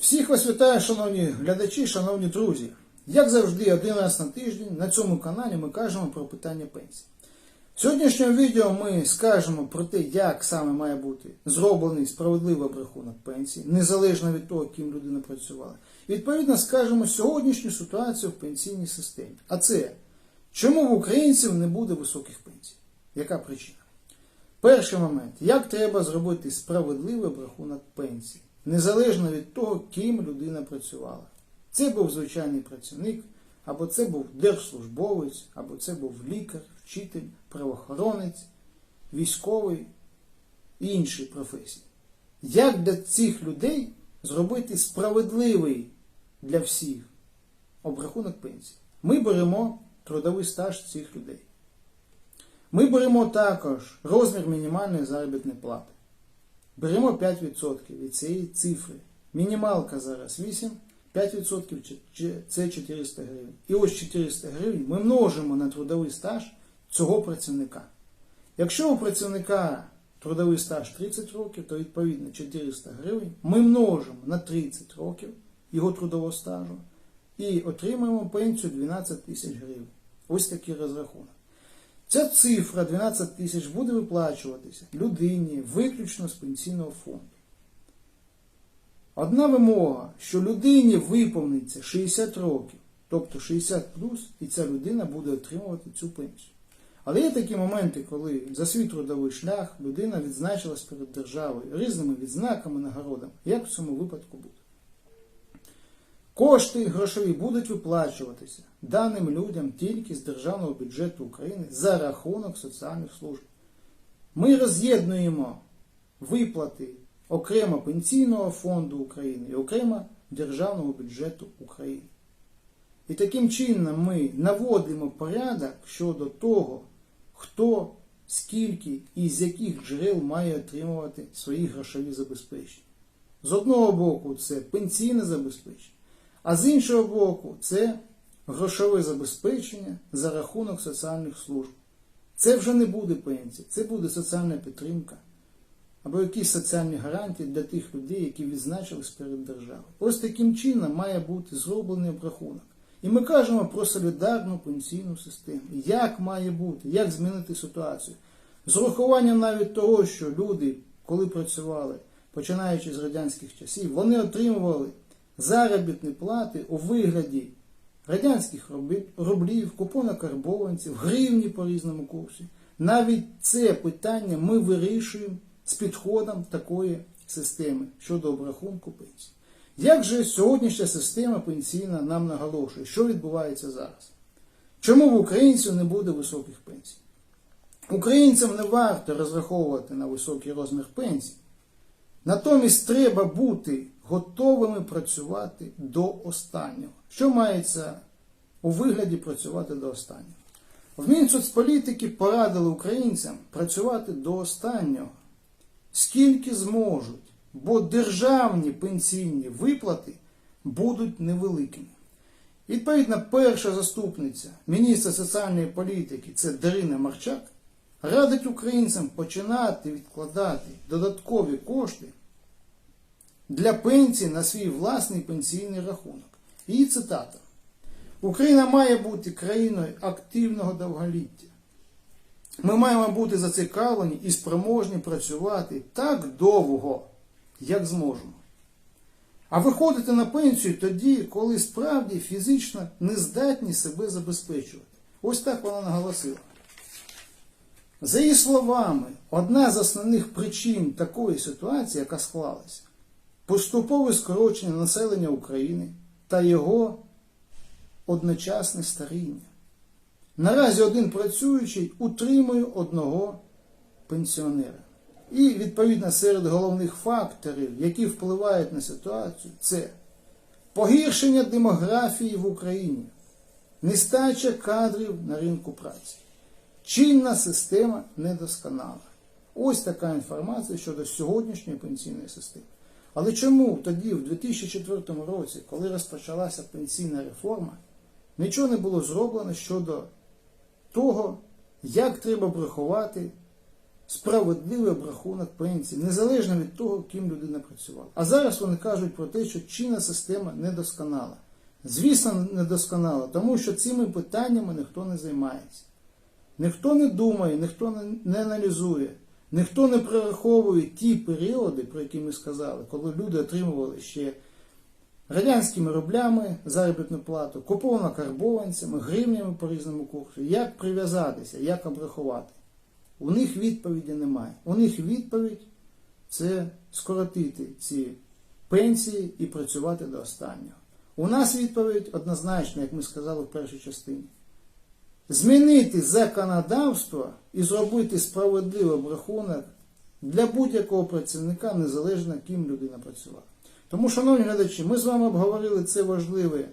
Всіх вас вітаю, шановні глядачі, шановні друзі. Як завжди, один раз на тиждень на цьому каналі ми кажемо про питання пенсії. В сьогоднішньому відео ми скажемо про те, як саме має бути зроблений справедливий обрахунок пенсії, незалежно від того, ким людина працювала. Відповідно скажемо сьогоднішню ситуацію в пенсійній системі. А це чому в українців не буде високих пенсій? Яка причина? Перший момент, як треба зробити справедливий обрахунок пенсії, незалежно від того, ким людина працювала. Це був звичайний працівник, або це був держслужбовець, або це був лікар, вчитель, правоохоронець, військовий і інші професії. Як для цих людей зробити справедливий для всіх обрахунок пенсії? Ми беремо трудовий стаж цих людей. Ми беремо також розмір мінімальної заробітної плати. Беремо 5% від цієї цифри. Мінімалка зараз 8, 5% чи- чи- це 400 гривень. І ось 400 гривень ми множимо на трудовий стаж цього працівника. Якщо у працівника трудовий стаж 30 років, то відповідно 400 гривень ми множимо на 30 років його трудового стажу і отримаємо пенсію 12 тисяч гривень. Ось такий розрахунок. Ця цифра 12 тисяч буде виплачуватися людині виключно з пенсійного фонду. Одна вимога, що людині виповниться 60 років, тобто 60 плюс, і ця людина буде отримувати цю пенсію. Але є такі моменти, коли за свій трудовий шлях людина відзначилась перед державою різними відзнаками, нагородами. Як в цьому випадку буде? Кошти грошові будуть виплачуватися даним людям тільки з державного бюджету України за рахунок соціальних служб. Ми роз'єднуємо виплати окремо Пенсійного фонду України і окремо Державного бюджету України. І таким чином ми наводимо порядок щодо того, хто, скільки і з яких джерел має отримувати свої грошові забезпечення. З одного боку, це пенсійне забезпечення, а з іншого боку, це грошове забезпечення за рахунок соціальних служб. Це вже не буде пенсія, це буде соціальна підтримка або якісь соціальні гарантії для тих людей, які відзначились перед державою. Ось таким чином має бути зроблений обрахунок. І ми кажемо про солідарну пенсійну систему. Як має бути, як змінити ситуацію? З урахуванням навіть того, що люди, коли працювали, починаючи з радянських часів, вони отримували заробітні плати у вигляді радянських рублів, купона карбованців, гривні по різному курсі. Навіть це питання ми вирішуємо з підходом такої системи щодо обрахунку пенсії. Як же сьогоднішня система пенсійна нам наголошує, що відбувається зараз? Чому в українців не буде високих пенсій? Українцям не варто розраховувати на високий розмір пенсій. Натомість треба бути готовими працювати до останнього. Що мається у вигляді працювати до останнього? В Мінсоцполітики порадили українцям працювати до останнього, скільки зможуть, бо державні пенсійні виплати будуть невеликими. Відповідно, перша заступниця міністра соціальної політики, це Дарина Марчак, радить українцям починати відкладати додаткові кошти для пенсії на свій власний пенсійний рахунок. Її цитата. Україна має бути країною активного довголіття. Ми маємо бути зацікавлені і спроможні працювати так довго, як зможемо. А виходити на пенсію тоді, коли справді фізично не здатні себе забезпечувати. Ось так вона наголосила. За її словами, одна з основних причин такої ситуації, яка склалася, поступове скорочення населення України та його одночасне старіння. Наразі один працюючий утримує одного пенсіонера. І, відповідно, серед головних факторів, які впливають на ситуацію, це погіршення демографії в Україні, нестача кадрів на ринку праці, чинна система недосконала. Ось така інформація щодо сьогоднішньої пенсійної системи. Але чому тоді, в 2004 році, коли розпочалася пенсійна реформа, нічого не було зроблено щодо того, як треба врахувати справедливий обрахунок пенсії, незалежно від того, ким людина працювала. А зараз вони кажуть про те, що чинна система недосконала. Звісно, недосконала, тому що цими питаннями ніхто не займається. Ніхто не думає, ніхто не аналізує, ніхто не прораховує ті періоди, про які ми сказали, коли люди отримували ще радянськими рублями заробітну плату, куповано карбованцями, гривнями по різному курсу. Як прив'язатися, як обрахувати? У них відповіді немає. У них відповідь це скоротити ці пенсії і працювати до останнього. У нас відповідь однозначна, як ми сказали в першій частині. Змінити законодавство і зробити справедливий обрахунок для будь-якого працівника, незалежно ким людина працювала. Тому, шановні глядачі, ми з вами обговорили це важливе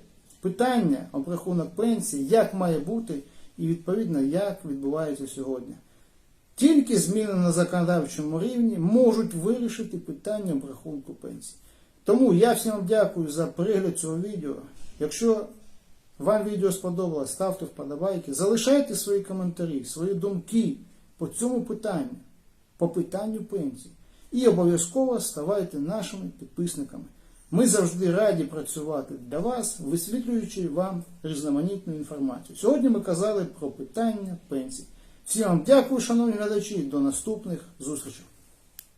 питання, обрахунок пенсії, як має бути і відповідно як відбувається сьогодні. Тільки зміни на законодавчому рівні можуть вирішити питання обрахунку пенсії. Тому я всім дякую за перегляд цього відео. Якщо вам відео сподобалось, ставте вподобайки, залишайте свої коментарі, свої думки по цьому питанню, по питанню пенсії. І обов'язково ставайте нашими підписниками. Ми завжди раді працювати для вас, висвітлюючи вам різноманітну інформацію. Сьогодні ми казали про питання пенсій. Всім вам дякую, шановні глядачі, до наступних зустрічей.